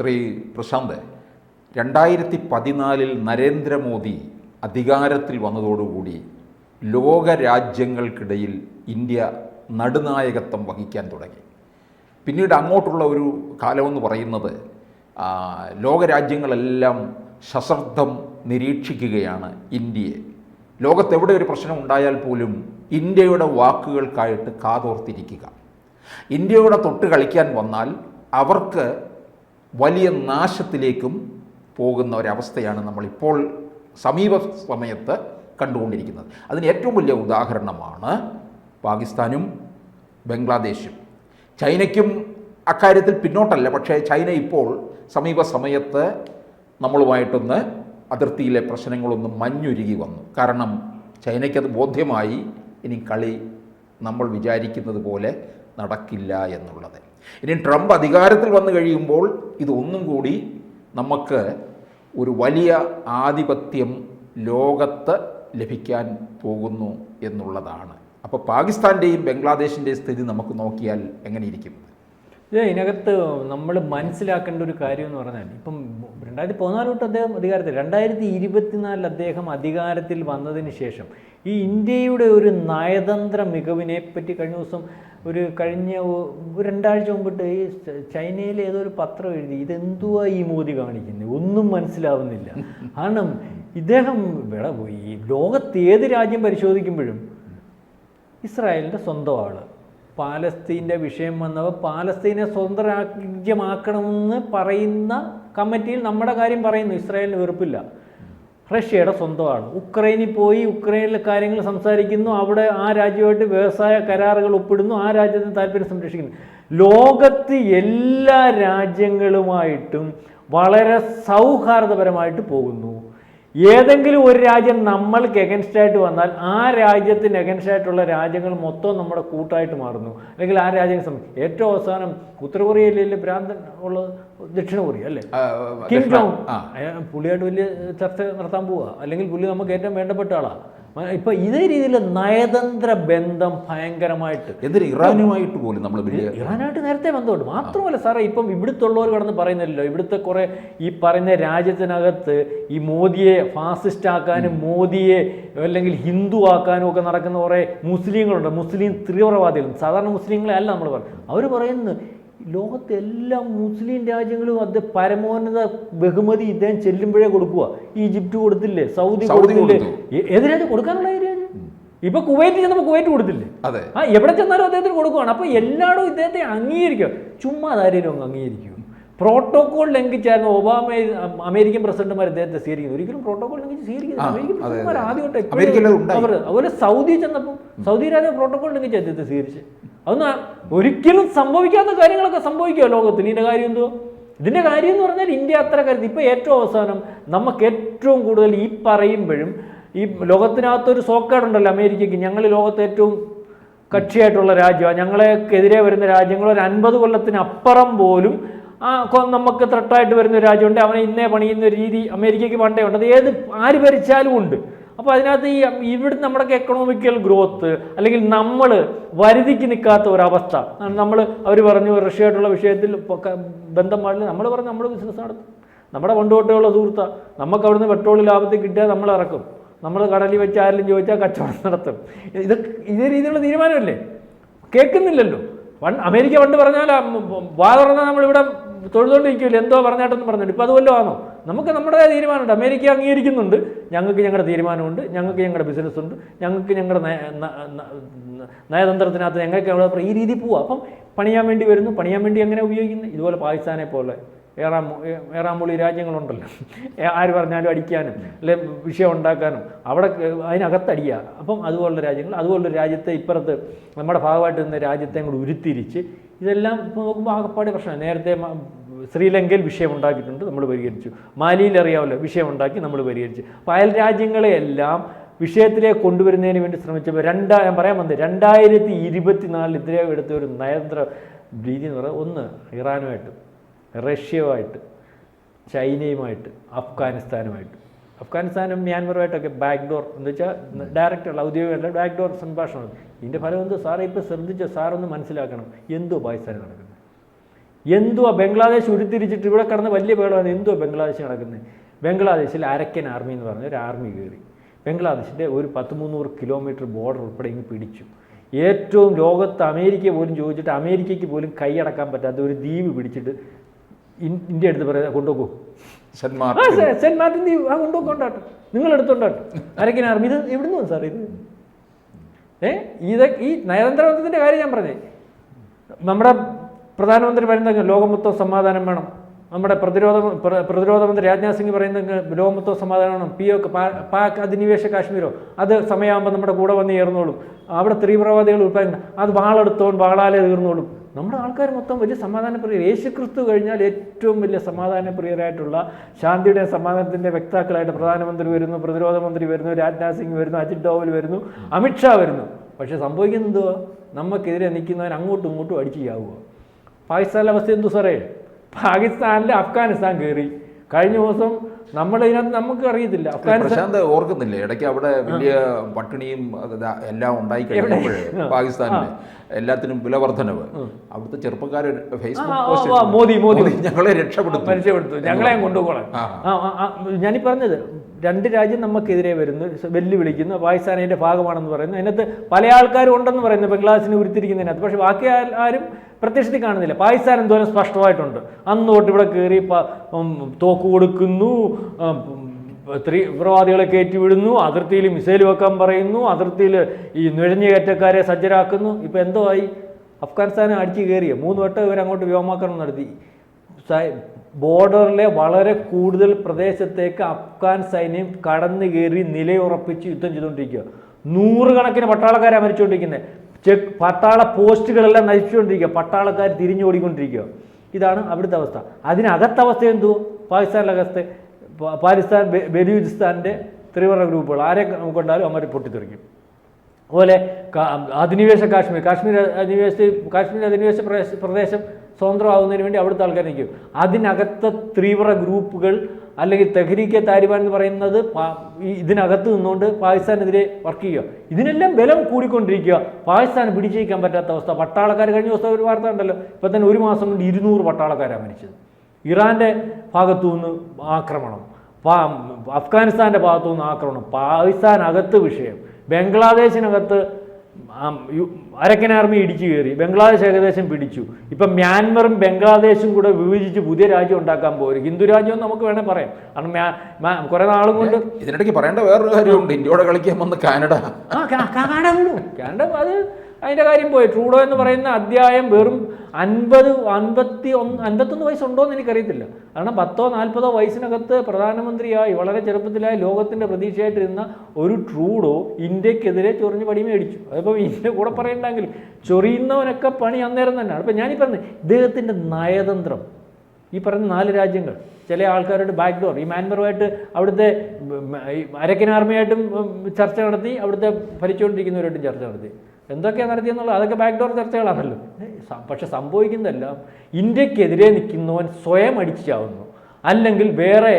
ശ്രീ പ്രശാന്ത് രണ്ടായിരത്തി പതിനാലിൽ നരേന്ദ്രമോദി അധികാരത്തിൽ വന്നതോടുകൂടി ലോകരാജ്യങ്ങൾക്കിടയിൽ ഇന്ത്യ നടുനായകത്വം വഹിക്കാൻ തുടങ്ങി. പിന്നീട് അങ്ങോട്ടുള്ള ഒരു കാലമെന്ന് പറയുന്നത് ലോകരാജ്യങ്ങളെല്ലാം സശ്രദ്ധം നിരീക്ഷിക്കുകയാണ് ഇന്ത്യയെ. ലോകത്തെവിടെ ഒരു പ്രശ്നം ഉണ്ടായാൽ പോലും ഇന്ത്യയുടെ വാക്കുകൾക്കായിട്ട് കാതോർത്തിരിക്കുക. ഇന്ത്യയുടെ തൊട്ട് കളിക്കാൻ വന്നാൽ അവർക്ക് വലിയ നാശത്തിലേക്കും പോകുന്ന ഒരവസ്ഥയാണ് നമ്മളിപ്പോൾ സമീപ സമയത്ത് കണ്ടുകൊണ്ടിരിക്കുന്നത്. അതിന് ഏറ്റവും വലിയ ഉദാഹരണമാണ് പാകിസ്ഥാനും ബംഗ്ലാദേശും. ചൈനയ്ക്കും അക്കാര്യത്തിൽ പിന്നോട്ടല്ല പക്ഷേ ചൈന ഇപ്പോൾ സമീപ സമയത്ത് നമ്മളുമായിട്ടൊന്ന് അതിർത്തിയിലെ പ്രശ്നങ്ങളൊന്നും മഞ്ഞുരുകി വന്നു. കാരണം ചൈനയ്ക്കത് ബോധ്യമായി ഇനി കളി നമ്മൾ വിചാരിക്കുന്നത് പോലെ നടക്കില്ല എന്നുള്ളത്. ഇനി ട്രംപ് അധികാരത്തിൽ വന്നു കഴിയുമ്പോൾ ഇതൊന്നും കൂടി നമുക്ക് ഒരു വലിയ ആധിപത്യം ലോകത്ത് ലഭിക്കാൻ പോകുന്നു എന്നുള്ളതാണ്. അപ്പോൾ പാകിസ്ഥാന്റെയും ബംഗ്ലാദേശിന്റെയും സ്ഥിതി നമുക്ക് നോക്കിയാൽ എങ്ങനെയിരിക്കും? ഇത് ഇതിനകത്ത് നമ്മൾ മനസ്സിലാക്കേണ്ട ഒരു കാര്യം എന്ന് പറഞ്ഞാൽ ഇപ്പം രണ്ടായിരത്തി പതിനാല് തൊട്ട് അദ്ദേഹം അധികാരത്തിൽ രണ്ടായിരത്തി ഇരുപത്തിനാലിൽ അദ്ദേഹം അധികാരത്തിൽ വന്നതിന് ശേഷം ഈ ഇന്ത്യയുടെ ഒരു നയതന്ത്ര മികവിനെ പറ്റി കഴിഞ്ഞ ദിവസം ഒരു കഴിഞ്ഞ രണ്ടാഴ്ച മുമ്പിട്ട് ഈ ചൈനയിലെ ഏതോ ഒരു പത്രം എഴുതി ഇതെന്തുവാ ഈ മോദി കാണിക്കുന്നത് ഒന്നും മനസ്സിലാവുന്നില്ല. കാരണം ഇദ്ദേഹം ഇവിടെ പോയി. ലോകത്ത് ഏത് രാജ്യം പരിശോധിക്കുമ്പോഴും ഇസ്രായേലിന്റെ സ്വന്തം ആൾ പാലസ്തീന്റെ വിഷയം വന്നപ്പോൾ പാലസ്തീനെ സ്വന്തം രാജ്യമാക്കണമെന്ന് പറയുന്ന കമ്മിറ്റിയിൽ നമ്മുടെ കാര്യം പറയുന്നു. ഇസ്രായേലിന് വെറുപ്പില്ല. റഷ്യയുടെ സ്വന്തമാണ്. ഉക്രൈനിൽ പോയി ഉക്രൈനിലെ കാര്യങ്ങൾ സംസാരിക്കുന്നു. അവിടെ ആ രാജ്യമായിട്ട് വ്യവസായ കരാറുകൾ ഒപ്പിടുന്നു. ആ രാജ്യത്തിന് താല്പര്യം സംരക്ഷിക്കുന്നു. ലോകത്ത് എല്ലാ രാജ്യങ്ങളുമായിട്ടും വളരെ സൗഹാർദ്ദപരമായിട്ട് പോകുന്നു. ഏതെങ്കിലും ഒരു രാജ്യം നമ്മൾക്ക് എഗൻസ്റ്റ് ആയിട്ട് വന്നാൽ ആ രാജ്യത്തിന് എഗൻസ്റ്റ് ആയിട്ടുള്ള രാജ്യങ്ങൾ മൊത്തം നമ്മുടെ കൂട്ടായിട്ട് മാറുന്നു. അല്ലെങ്കിൽ ആ രാജ്യം സം- ഏറ്റവും അവസാനം ഉത്തര കൊറിയയിലെ ഭ്രാന്തൻ ഉള്ളത് ദക്ഷിണ കൊറിയ അല്ലേ കിങ് കിം ജോങ്. പുള്ളിയായിട്ട് വലിയ ചർച്ച നടത്താൻ പോവുക അല്ലെങ്കിൽ പുള്ളി നമുക്ക് ഏറ്റവും വേണ്ടപ്പെട്ട ആളാണ് ഇപ്പൊ ഇതേ രീതിയിൽ നയതന്ത്ര ബന്ധം ഭയങ്കരമായിട്ട്. എന്തിന്? ഇറാനുമായിട്ട് പോലും നമ്മൾ ഇറാനായിട്ട് നേരത്തെ ബന്ധമുണ്ട്. മാത്രമല്ല സാറേ ഇപ്പം ഇവിടുത്തുള്ളവർ കടന്ന് പറയുന്നില്ലല്ലോ. ഇവിടുത്തെ കുറെ ഈ പറയുന്ന രാജ്യത്തിനകത്ത് ഈ മോദിയെ ഫാസിസ്റ്റ് ആക്കാനും മോദിയെ അല്ലെങ്കിൽ ഹിന്ദു ആക്കാനും ഒക്കെ നടക്കുന്ന കുറെ മുസ്ലിങ്ങളുണ്ട്. മുസ്ലിം തീവ്രവാദികൾ സാധാരണ മുസ്ലിങ്ങളെ അല്ല നമ്മൾ പറയുന്നത്. അവർ പറയുന്നു ലോകത്തെ എല്ലാ മുസ്ലിം രാജ്യങ്ങളും അത് പരമോന്നത ബഹുമതി ഇദ്ദേഹം ചെല്ലുമ്പോഴേ കൊടുക്കുക ഈജിപ്റ്റ് കൊടുത്തില്ലേ സൗദി കൊടുത്തില്ലേ? കൊടുത്തു. ഏ- ഏത് രാജ്യം കൊടുക്കാനുള്ള ഏരിയ ഇപ്പൊ കുവൈറ്റ് ചെന്നപ്പോൾ കുവൈറ്റ് കൊടുത്തില്ലേ? അതെ. ആ എവിടെ ചെന്നാലും അദ്ദേഹത്തിന് കൊടുക്കുവാണ്. അപ്പൊ എല്ലായിടും ഇദ്ദേഹത്തെ അംഗീകരിക്കുക. ചുമ്മാ അതാരും അംഗീകരിക്കും. പ്രോട്ടോകോൾ ലംഘിച്ചായിരുന്നു ഒബാമ അമേരിക്കൻ പ്രസിഡന്റുമാർ ഇദ്ദേഹത്തെ സ്വീകരിക്കുന്നത്. ഒരിക്കലും പ്രോട്ടോകോൾ ലംഘിച്ച് സ്വീകരിക്കുന്നത് അമേരിക്കൻ പ്രസിഡന്റുമാർ. ആദ്യമായിട്ട്. അവർ അതുപോലെ സൗദി ചെന്നപ്പോൾ സൗദി രാജ്യം പ്രോട്ടോകോൾ ലംഘിച്ച് അദ്ദേഹത്തെ സ്വീകരിച്ച്. അതൊന്നും ഒരിക്കലും സംഭവിക്കാത്ത കാര്യങ്ങളൊക്കെ സംഭവിക്കുക ലോകത്തിൽ ഇതിന്റെ കാര്യം എന്തോ ഇതിന്റെ കാര്യം എന്ന് പറഞ്ഞാൽ ഇന്ത്യ അത്ര കരുതി. ഇപ്പോൾ ഏറ്റവും അവസാനം നമുക്ക് ഏറ്റവും കൂടുതൽ ഈ പറയുമ്പോഴും ഈ ലോകത്തിനകത്തൊരു സോക്കേടുണ്ടല്ലോ അമേരിക്കയ്ക്ക്. ഞങ്ങൾ ലോകത്ത് ഏറ്റവും കക്ഷിയായിട്ടുള്ള രാജ്യമാണ്. ഞങ്ങളെക്കെതിരെ വരുന്ന രാജ്യങ്ങൾ ഒരു അൻപത് കൊല്ലത്തിനപ്പുറം പോലും ആ നമുക്ക് ത്രട്ടായിട്ട് വരുന്ന ഒരു രാജ്യമുണ്ട്. അവനെ ഇന്നേ പണിയുന്ന രീതി അമേരിക്കയ്ക്ക് പണ്ടേ ഉണ്ട്. അത് ഏത് ആര് ഭരിച്ചാലും ഉണ്ട്. അപ്പോൾ അതിനകത്ത് ഈ ഇവിടെ നമ്മുടെ എക്കണോമിക്കൽ ഗ്രോത്ത് അല്ലെങ്കിൽ നമ്മൾ വരുതിക്ക് നിൽക്കാത്ത ഒരവസ്ഥ. നമ്മൾ അവർ പറഞ്ഞു റഷ്യയായിട്ടുള്ള വിഷയത്തിൽ ബന്ധം പാടില്ല നമ്മൾ പറഞ്ഞു നമ്മൾ ബിസിനസ് നടത്തും നമ്മുടെ പണ്ട് സുഹൃത്താണ് നമുക്ക് അവിടുന്ന് പെട്രോൾ ലാഭത്തിൽ കിട്ടിയാൽ നമ്മൾ ഇറക്കും. നമ്മൾ കടലിൽ വെച്ച് ആരെങ്കിലും ചോദിച്ചാൽ കച്ചവടം നടത്തും. ഇത് ഇതേ രീതിയിലുള്ള തീരുമാനമല്ലേ? കേൾക്കുന്നില്ലല്ലോ. വൺ അമേരിക്ക പണ്ട് പറഞ്ഞാൽ വാ തുറന്നാൽ നമ്മളിവിടെ തൊഴുതുകൊണ്ടിരിക്കില്ല എന്തോ പറഞ്ഞാട്ടെന്ന് പറഞ്ഞിട്ട് ഇപ്പം അതുവല്ലോ ആണോ? നമുക്ക് നമ്മുടെ തീരുമാനമുണ്ട്. അമേരിക്ക അംഗീകരിക്കുന്നുണ്ട്. ഞങ്ങൾക്ക് ഞങ്ങളുടെ തീരുമാനമുണ്ട്. ഞങ്ങൾക്ക് ഞങ്ങളുടെ ബിസിനസ് ഉണ്ട് ഞങ്ങൾക്ക് ഞങ്ങളുടെ നയതന്ത്രത്തിനകത്ത് ഞങ്ങൾക്ക് ഞങ്ങളുടെ ഈ രീതി പോവാം. അപ്പം പണിയാൻ വേണ്ടി വരുന്നു. പണിയാൻ വേണ്ടി എങ്ങനെ ഉപയോഗിക്കുന്നു? ഇതുപോലെ പാകിസ്ഥാനെ പോലെ. ഏറാം ഏറാമ്പുള്ളി രാജ്യങ്ങളുണ്ടല്ലോ. ആര് പറഞ്ഞാലും അടിക്കാനും അല്ലെ വിഷയം ഉണ്ടാക്കാനും. അവിടെ ക- അതിനകത്ത് അപ്പം അതുപോലുള്ള രാജ്യങ്ങൾ അതുപോലുള്ള രാജ്യത്തെ ഇപ്പുറത്ത് നമ്മുടെ ഭാഗമായിട്ട് നിന്ന രാജ്യത്തെ കൂടി ഉരുത്തിരിച്ച് ഇതെല്ലാം ഇപ്പോൾ നോക്കുമ്പോൾ ആകപ്പാടെ പ്രശ്നമാണ് നേരത്തെ ശ്രീലങ്കയിൽ വിഷയം ഉണ്ടാക്കിയിട്ടുണ്ട് നമ്മൾ പരിഹരിച്ചു. മാലിയിൽ അറിയാമല്ലോ വിഷയം ഉണ്ടാക്കി നമ്മൾ പരിഹരിച്ചു. അപ്പോൾ അയൽ രാജ്യങ്ങളെയെല്ലാം വിഷയത്തിലേക്ക് കൊണ്ടുവരുന്നതിന് വേണ്ടി ശ്രമിച്ചപ്പോൾ രണ്ടാ ഞാൻ പറയാൻ വന്നത് രണ്ടായിരത്തി ഇരുപത്തിനാലിൽ ഇതിലേക്ക് എടുത്ത ഒരു നയതന്ത്ര രീതി എന്ന് പറയുന്നത് ഒന്ന് ഇറാനുമായിട്ട് റഷ്യയുമായിട്ട് ചൈനയുമായിട്ട് അഫ്ഗാനിസ്ഥാനുമായിട്ട്. അഫ്ഗാനിസ്ഥാനും മ്യാൻമറുമായിട്ടൊക്കെ ബാക്ക് ഡോർ എന്ന് വെച്ചാൽ ഡയറക്റ്റ് അല്ല ഔദ്യോഗികമല്ല ബാക്ക് ഡോർ സംഭാഷണം ഇതിന്റെ ഫലം എന്ത്? സാറേ ഇപ്പോൾ ശ്രദ്ധിച്ച സാറൊന്ന് മനസ്സിലാക്കണം. എന്തോ പാകിസ്ഥാൻ നടക്കുന്നത്? എന്തുവാ ബംഗ്ലാദേശ് ഉരുത്തിരിച്ചിട്ട് ഇവിടെ കിടന്ന് വലിയ ബഹളമാണ്? എന്തുവാ ബംഗ്ലാദേശ് നടക്കുന്നത്? ബംഗ്ലാദേശിൽ അരക്കൻ ആർമി എന്ന് പറഞ്ഞ ഒരു ആർമി കയറി ബംഗ്ലാദേശിന്റെ ഒരു പത്ത് മുന്നൂറ് കിലോമീറ്റർ ബോർഡർ ഉൾപ്പെടെ ഇങ്ങ് പിടിച്ചു. ഏറ്റവും ലോകത്ത് അമേരിക്ക പോലും ചോദിച്ചിട്ട് അമേരിക്കയ്ക്ക് പോലും കൈയടക്കാൻ പറ്റാത്ത ഒരു ദ്വീപ് പിടിച്ചിട്ട് ഇന്ത്യ എടുത്ത് പറയാ കൊണ്ടുപോകൂ സെന്റ് മാർട്ടിൻ. സെ- സെന്റ് മാർട്ടിൻ ദ്വീപ് ആ കൊണ്ടുപോകൊണ്ടാട്ടെ നിങ്ങൾ എടുത്തോണ്ടാട്ടെ. അരക്കൻ ആർമി ഇത്? എവിടുന്ന് സാർ ഇത്? ഏ ഇത് ഈ നയതന്ത്രബന്ധത്തിന്റെ കാര്യം ഞാൻ പറഞ്ഞേ. നമ്മുടെ പ്രധാനമന്ത്രി പറയുന്നത് ലോകമൊത്തം സമാധാനം വേണം. നമ്മുടെ പ്രതിരോധ പ്രതിരോധ മന്ത്രി രാജ്നാഥ് സിംഗ് പറയുന്നത് ലോകമൊത്തം സമാധാനം വേണം. പി ഒ പാക് അധിനിവേശ കാശ്മീരോ അത് സമയമാകുമ്പോൾ നമ്മുടെ കൂടെ വന്ന് ചേർന്നോളും. അവിടെ തീവ്രവാദികൾ ഉൾപ്പെടുന്ന അത് വാളെടുത്തോളും വാളാലേ തീർന്നോളും. നമ്മുടെ ആൾക്കാർ മൊത്തം വലിയ സമാധാനപ്രിയർ. യേശു ക്രിസ്തു കഴിഞ്ഞാൽ ഏറ്റവും വലിയ സമാധാനപ്രിയരായിട്ടുള്ള ശാന്തിയുടെ സമാധാനത്തിന്റെ വ്യക്താക്കളായിട്ട് പ്രധാനമന്ത്രി വരുന്നു പ്രതിരോധ മന്ത്രി വരുന്നു രാജ്നാഥ് സിംഗ് വരുന്നു അജിത് ഡോവൽ വരുന്നു അമിത്ഷാ വരുന്നു. പക്ഷെ സംഭവിക്കുന്നത് എന്തുവാ? നമുക്കെതിരെ നിൽക്കുന്നവൻ അങ്ങോട്ടും ഇങ്ങോട്ടും അടിച്ചു ചാവുക പാകിസ്ഥാനിലെ അവസ്ഥ എന്തു സാറേ? പാകിസ്ഥാനിൽ അഫ്ഗാനിസ്ഥാൻ കയറി. കഴിഞ്ഞ ദിവസം നമ്മളതിനകത്ത് നമുക്ക് അറിയത്തില്ല. പ്രശാന്ത് ഓർക്കുന്നില്ലേ? ഇടയ്ക്ക് അവിടെ വലിയ പട്ടിണിയും എല്ലാം ഉണ്ടായി കഴിഞ്ഞപ്പോഴേ പാകിസ്ഥാനിൽ എല്ലാത്തിനും വില വർധനവ് അവിടുത്തെ ചെറുപ്പക്കാർ ഫേസ്ബുക്ക് പോസ്റ്റ് മോദി, മോദി. ഞങ്ങളെ രക്ഷപ്പെടുത്തും. പരിചയപ്പെടുത്തു ഞങ്ങളെ കൊണ്ടുപോകണം. ഞാൻ പറഞ്ഞത് രണ്ട് രാജ്യം നമുക്കെതിരെ വരുന്നു വെല്ലുവിളിക്കുന്നു പാകിസ്ഥാൻ അതിന്റെ ഭാഗമാണെന്ന് പറയുന്നു. അതിനകത്ത് പല ആൾക്കാരും ഉണ്ടെന്ന് പറയുന്നു ബംഗ്ലാദേശിനെ ഉരുത്തിരിക്കുന്നതിനകത്ത്. പക്ഷെ ബാക്കി ആരും പ്രത്യക്ഷത്തിൽ കാണുന്നില്ല. പാകിസ്ഥാൻ എന്തോരം സ്പഷ്ടമായിട്ടുണ്ട്. അന്ന് തൊട്ട് ഇവിടെ കയറി തോക്ക് കൊടുക്കുന്നു തീവ്രവാദികളെ കയറ്റിവിടുന്നു അതിർത്തിയിൽ മിസൈൽ വെക്കാൻ പറയുന്നു അതിർത്തിയിൽ ഈ നുഴഞ്ഞുകയറ്റക്കാരെ സജ്ജരാക്കുന്നു. ഇപ്പം എന്തോ ആയി? അഫ്ഗാനിസ്ഥാനെ അടിച്ചു കയറിയ? മൂന്ന് വട്ടം ഇവർ അങ്ങോട്ട് വ്യോമാക്രമണം നടത്തി. ബോർഡറിലെ വളരെ കൂടുതൽ പ്രദേശത്തേക്ക് അഫ്ഗാൻ സൈന്യം കടന്നു കയറി നിലയുറപ്പിച്ച് യുദ്ധം ചെയ്തുകൊണ്ടിരിക്കുക. നൂറുകണക്കിന് പട്ടാളക്കാരാണ് മരിച്ചുകൊണ്ടിരിക്കുന്നത്. ചെക്ക് പട്ടാള പോസ്റ്റുകളെല്ലാം നശിച്ചുകൊണ്ടിരിക്കുക പട്ടാളക്കാർ തിരിഞ്ഞോടിക്കൊണ്ടിരിക്കുക. ഇതാണ് അവിടുത്തെ അവസ്ഥ. അതിനകത്തവസ്ഥ എന്തു പാകിസ്ഥാനിലെ അവസ്ഥ. പാകിസ്ഥാൻ ബലൂചിസ്ഥാന്റെ തീവ്ര ഗ്രൂപ്പുകൾ. ആരെ കൊണ്ടാലും അവർ പൊട്ടിത്തെറിക്കും. അതുപോലെ അധിനിവേശ കാശ്മീർ. കാശ്മീർ അധിനിവേശ കാശ്മീർ അധിനിവേശ പ്രദേശ പ്രദേശം സ്വതന്ത്രമാകുന്നതിന് വേണ്ടി അവിടുത്തെ ആൾക്കാർ നിൽക്കും. അതിനകത്തെ തീവ്ര ഗ്രൂപ്പുകൾ അല്ലെങ്കിൽ തെഹ്രീക്കെ താലിബാൻ എന്ന് പറയുന്നത് ഇതിനകത്ത് നിന്നുകൊണ്ട് പാകിസ്ഥാനെതിരെ വർക്ക് ചെയ്യുക. ഇതിനെല്ലാം ബലം കൂടിക്കൊണ്ടിരിക്കുക. പാകിസ്ഥാൻ പിടിച്ചേക്കാൻ പറ്റാത്ത അവസ്ഥ. പട്ടാളക്കാർ കഴിഞ്ഞ ദിവസം ഒരു വാർത്ത ഉണ്ടല്ലോ ഇപ്പം തന്നെ ഒരു മാസം കൊണ്ട് ഇരുന്നൂറ് പട്ടാളക്കാരാണ് മരിച്ചത്. ഇറാന്റെ ഭാഗത്തു നിന്ന് ആക്രമണം അഫ്ഗാനിസ്ഥാന്റെ ഭാഗത്തു നിന്ന് ആക്രമണം പാകിസ്ഥാൻ അകത്ത് വിഷയം ബംഗ്ലാദേശിനകത്ത് അരക്കൻ ആർമി ഇടിച്ചു കയറി ബംഗ്ലാദേശ് ഏകദേശം പിടിച്ചു. ഇപ്പം മ്യാൻമറും ബംഗ്ലാദേശും കൂടെ വിഭജിച്ച് പുതിയ രാജ്യം ഉണ്ടാക്കാൻ പോരും ഹിന്ദു രാജ്യം നമുക്ക് വേണേൽ പറയാം. കാരണം കുറെ നാളും കൊണ്ട് ഇതിനിടയ്ക്ക് പറയേണ്ട വേറൊരു കാര്യമുണ്ട്. ഇന്ത്യയോടെ കളിക്കാൻ വന്ന് കാനഡ. ആ കാനഡ വീണു കാനഡ അത് അതിന്റെ കാര്യം പോയി. ട്രൂഡോ എന്ന് പറയുന്ന അധ്യായം വെറും അൻപത് അൻപത്തി ഒന്ന് അൻപത്തൊന്ന് വയസ്സുണ്ടോ എന്ന് എനിക്കറിയത്തില്ല. കാരണം പത്തോ നാൽപ്പതോ വയസ്സിനകത്ത് പ്രധാനമന്ത്രിയായി വളരെ ചെറുപ്പത്തിലായി ലോകത്തിന്റെ പ്രതീക്ഷയായിട്ടിരുന്ന ഒരു ട്രൂഡോ ഇന്ത്യക്കെതിരെ ചൊറിഞ്ഞ് പടി മേടിച്ചു. അതിപ്പോൾ ഇന്ത്യ കൂടെ പറയണ്ടെങ്കിൽ ചൊറിയുന്നവനൊക്കെ പണി അന്നേരം തന്നെയാണ് അപ്പം ഞാനീ പറഞ്ഞത് ഇദ്ദേഹത്തിന്റെ നയതന്ത്രം. ഈ പറയുന്ന നാല് രാജ്യങ്ങൾ. ചില ആൾക്കാരുടെ ബാക്ക് ഡോർ ഈ മ്യാൻമറുമായിട്ട് അവിടുത്തെ അരക്കൻ ആർമിയായിട്ടും ചർച്ച നടത്തി അവിടുത്തെ ഭരിച്ചുകൊണ്ടിരിക്കുന്നവരായിട്ടും ചർച്ച നടത്തി. എന്തൊക്കെയാണ് നടത്തിയെന്നുള്ളത്? അതൊക്കെ ബാക്ക്ഡോർ ചർച്ചകളാണല്ലോ. പക്ഷെ സംഭവിക്കുന്നതെല്ലാം. ഇന്ത്യക്കെതിരെ നിൽക്കുന്നവൻ സ്വയം അടിച്ചാവുന്നു. അല്ലെങ്കിൽ വേറെ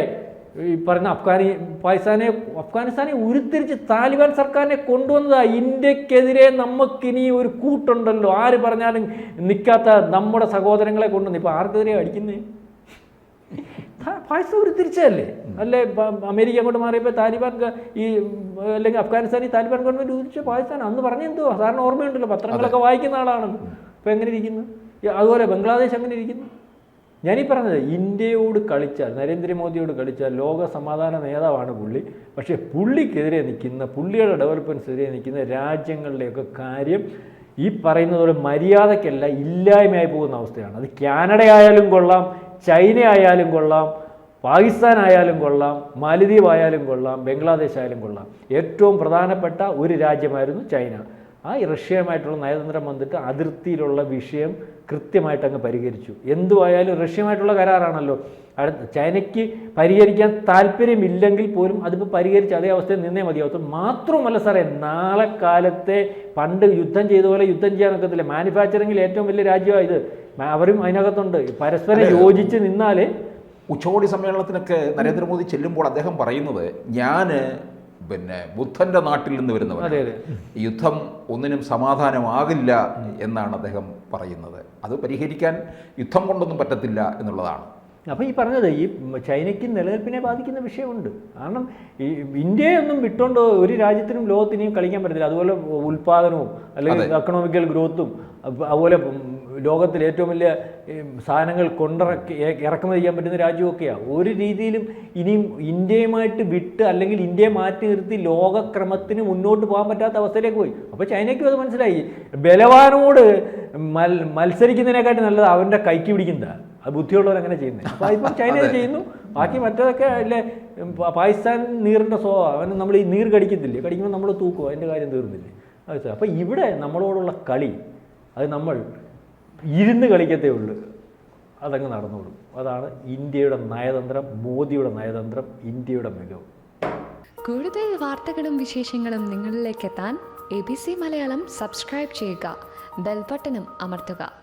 ഈ പറയുന്ന അഫ്ഗാനി പാകിസ്ഥാനെ അഫ്ഗാനിസ്ഥാനെ ഉരുത്തിരിച്ച് താലിബാൻ സർക്കാരിനെ കൊണ്ടുവന്നതാ ഇന്ത്യക്കെതിരെ നമുക്കിനി ഒരു കൂട്ടുണ്ടല്ലോ. ആര് പറഞ്ഞാലും നിൽക്കാത്ത നമ്മുടെ സഹോദരങ്ങളെ കൊണ്ടുവന്ന്. ഇപ്പം ആർക്കെതിരെ അടിക്കുന്നേ? പാകിസ്ഥാൻ ഉരുത്തിരിച്ചതല്ലേ അല്ലേ പ- അമേരിക്ക അങ്ങോട്ട് മാറിയപ്പോൾ താലിബാൻ ഈ അല്ലെങ്കിൽ അഫ്ഗാനിസ്ഥാനിൽ താലിബാൻ ഗവൺമെന്റ് ഉദിച്ച പാകിസ്ഥാൻ അന്ന് പറഞ്ഞെന്തോ സാധാരണ ഓർമ്മയുണ്ടല്ലോ പത്രങ്ങളൊക്കെ വായിക്കുന്ന ആളാണ്. ഇപ്പം എങ്ങനെ ഇരിക്കുന്നു? അതുപോലെ ബംഗ്ലാദേശ് അങ്ങനെ ഇരിക്കുന്നു? ഞാനീ പറഞ്ഞത് ഇന്ത്യയോട് കളിച്ചാൽ നരേന്ദ്രമോദിയോട് കളിച്ചാൽ ലോക സമാധാന നേതാവാണ് പുള്ളി. പക്ഷേ പുള്ളിക്കെതിരെ നിൽക്കുന്ന പുള്ളിയുടെ ഡെവലപ്മെന്റ്സിനെതിരെ നിൽക്കുന്ന രാജ്യങ്ങളുടെയൊക്കെ കാര്യം ഈ പറയുന്നത് പോലെ മര്യാദയ്ക്കല്ല ഇല്ലായ്മയായി പോകുന്ന അവസ്ഥയാണ്. അത് കാനഡ ആയാലും കൊള്ളാം ചൈന ആയാലും കൊള്ളാം പാകിസ്ഥാൻ ആയാലും കൊള്ളാം മാലദ്വീപ് ആയാലും കൊള്ളാം ബംഗ്ലാദേശ് ആയാലും കൊള്ളാം. ഏറ്റവും പ്രധാനപ്പെട്ട ഒരു രാജ്യമായിരുന്നു ചൈന. ആ റഷ്യയുമായിട്ടുള്ള നയതന്ത്രം വന്നിട്ട് അതിർത്തിയിലുള്ള വിഷയം കൃത്യമായിട്ട് അങ്ങ് പരിഹരിച്ചു. എന്തുവായാലും റഷ്യയുമായിട്ടുള്ള കരാറാണല്ലോ. അടുത്ത ചൈനയ്ക്ക് പരിഹരിക്കാൻ താല്പര്യമില്ലെങ്കിൽ പോലും അതിപ്പോൾ പരിഹരിച്ച് അതേ അവസ്ഥയിൽ നിന്നേ മതിയാവത്തും മാത്രമല്ല സാറേ നാളെ കാലത്തെ പണ്ട് യുദ്ധം ചെയ്ത പോലെ യുദ്ധം ചെയ്യാൻ ഒക്കത്തില്ല. മാനുഫാക്ചറിങ്ങിൽ ഏറ്റവും വലിയ രാജ്യമാണ് ഇത്. അവരും അതിനകത്തുണ്ട്. പരസ്പരം യോജിച്ച് നിന്നാലേ ഉച്ചകോടി സമ്മേളനത്തിനൊക്കെ നരേന്ദ്രമോദി ചെല്ലുമ്പോൾ അദ്ദേഹം പറയുന്നത് ഞാൻ പിന്നെ ബുദ്ധന്റെ നാട്ടിൽ നിന്ന് വരുന്നവർ യുദ്ധം ഒന്നിനും സമാധാനമാകില്ല എന്നാണ് അദ്ദേഹം പറയുന്നത്. അത് പരിഹരിക്കാൻ യുദ്ധം കൊണ്ടൊന്നും പറ്റത്തില്ല എന്നുള്ളതാണ്. അപ്പോൾ ഈ പറഞ്ഞത് ഈ ചൈനയ്ക്ക് നിലനിൽപ്പിനെ ബാധിക്കുന്ന വിഷയമുണ്ട്. കാരണം ഈ ഇന്ത്യയൊന്നും വിട്ടുകൊണ്ട് ഒരു രാജ്യത്തിനും ലോകത്തിനെയും കളിക്കാൻ പറ്റത്തില്ല. അതുപോലെ ഉൽപ്പാദനവും അല്ലെങ്കിൽ എക്കണോമിക്കൽ ഗ്രോത്തും അതുപോലെ ലോകത്തിൽ ഏറ്റവും വലിയ സാധനങ്ങൾ കൊണ്ടിറക്കി ഇറക്കുമതി ചെയ്യാൻ പറ്റുന്ന രാജ്യമൊക്കെയാണ് ഒരു രീതിയിലും ഇനിയും ഇന്ത്യയുമായിട്ട് വിട്ട് അല്ലെങ്കിൽ ഇന്ത്യയെ മാറ്റി നിർത്തി ലോകക്രമത്തിന് മുന്നോട്ട് പോകാൻ പറ്റാത്ത അവസ്ഥയിലേക്ക് പോയി. അപ്പോൾ ചൈനയ്ക്കും അത് മനസ്സിലായി. ബലവാനോട് മൽ മത്സരിക്കുന്നതിനെക്കാട്ടി നല്ലത് അവന്റെ കൈക്ക് പിടിക്കുന്നതാണ് അത് ബുദ്ധിയുള്ളവർ അങ്ങനെ ചെയ്യുന്നത് അപ്പോൾ ഇപ്പം ചൈന ചെയ്യുന്നു. ബാക്കി മറ്റേതൊക്കെ അല്ലേ പാകിസ്ഥാൻ നീറിന്റെ സ്വഭാവം. അവന് നമ്മൾ ഈ നീർ കടിക്കത്തില്ലേ? കടിക്കുമ്പോൾ നമ്മൾ തൂക്കും അതിന്റെ കാര്യം തീർന്നില്ലേ? അത് അപ്പോൾ ഇവിടെ നമ്മളോടുള്ള കളി അത് നമ്മൾ ഇരുന്ന് കളിക്കത്തേ ഉള്ളൂ. അതങ്ങ് നടന്നോളും. അതാണ് ഇന്ത്യയുടെ നയതന്ത്രം മോദിയുടെ നയതന്ത്രം ഇന്ത്യയുടെ മികവ്. കൂടുതൽ വാർത്തകളും വിശേഷങ്ങളും നിങ്ങളിലേക്ക് എത്താൻ A B C Malayalam subscribe ചെയ്യുക. ബെൽബട്ടനും അമർത്തുക.